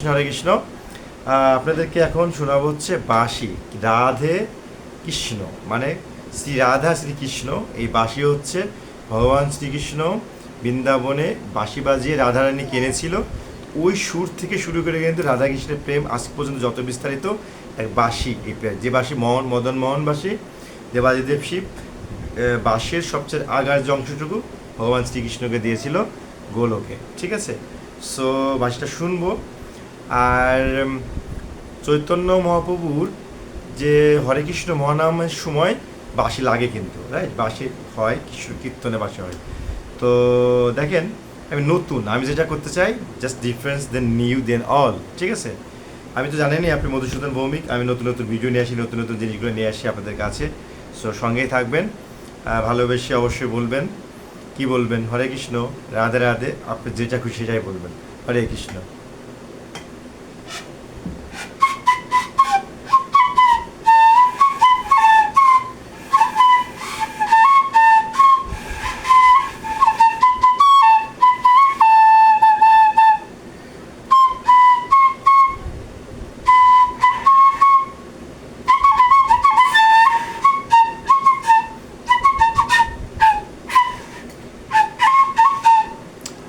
হরে কৃষ্ণ। আপনাদেরকে এখন শোনাবো হচ্ছে বাঁশি, রাধে কৃষ্ণ মানে শ্রী রাধা শ্রীকৃষ্ণ এই বাঁশি হচ্ছে ভগবান শ্রীকৃষ্ণ বৃন্দাবনে বাঁশি বাজিয়ে রাধারানী কিনেছিল। ওই সুর থেকে শুরু করে কিন্তু রাধা কৃষ্ণের প্রেম আজ পর্যন্ত যত বিস্তারিত এক বাঁশি, এই। যে বাঁশি মোহন, মদন মোহন বাঁশি, দেবাদিদেব শিব বাঁশির সবচেয়ে আগার যে অংশটুকু ভগবান শ্রীকৃষ্ণকে দিয়েছিল গোলকে। ঠিক আছে? সো বাঁশিটা শুনব। আর চৈতন্য মহাপ্রভুর যে হরে কৃষ্ণ মহানামের সময় বাঁশি লাগে কিন্তু রাইট বাঁশি হয়, কৃষ্ণ কীর্তনে বাঁশি হয়। তো দেখেন, আমি নতুন, আমি যেটা করতে চাই just difference then new then all ঠিক আছে? আমি তো জানেনই আপনি মধুসূদন ভৌমিক, আমি নতুন নতুন ভিডিও নিয়ে আসি, নতুন নতুন জিনিসগুলো নিয়ে আসি আপনাদের কাছে। সো সঙ্গেই থাকবেন ভালোবেসে অবশ্যই বলবেন, কি বলবেন? হরে কৃষ্ণ, রাধে রাধে, আপনি যেটা খুশি সেটাই বলবেন। হরে কৃষ্ণ।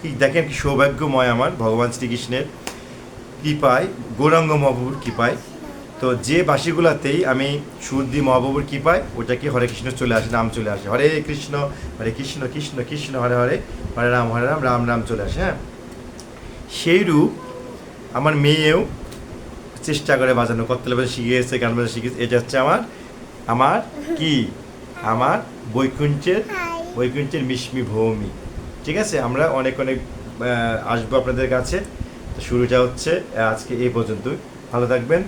কি দেখেন কি সৌভাগ্যময় আমার ভগবান শ্রীকৃষ্ণের কৃপায় গৌরাঙ্গ মহাপ্রভুর কৃপায়। তো যে বাসিগুলাতেই আমি সুর দিই মহাপ্রভুর কৃপায় ওটাকে হরে কৃষ্ণ চলে আসে নাম চলে আসে। হরে কৃষ্ণ হরে কৃষ্ণ কৃষ্ণ কৃষ্ণ হরে হরে হরে রাম হরে রাম রাম রাম চলে আসে হ্যাঁ? সেই রূপ আমার মেয়েও চেষ্টা করে বাজানো কত্তলে বাজা শিখে এসেছে গান বাজা শিখে এটা হচ্ছে আমার আমার কি? আমার বৈকুণ্ঠের বৈকুণ্ঠের মিশমি ভৌমি। ঠিক আছে আমরা অনেক অনেক আসব আপনাদের কাছে তো শুরুটা হচ্ছে আজকে এই পর্যন্তই ভালো থাকবেন.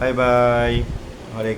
বাই বাই হরে।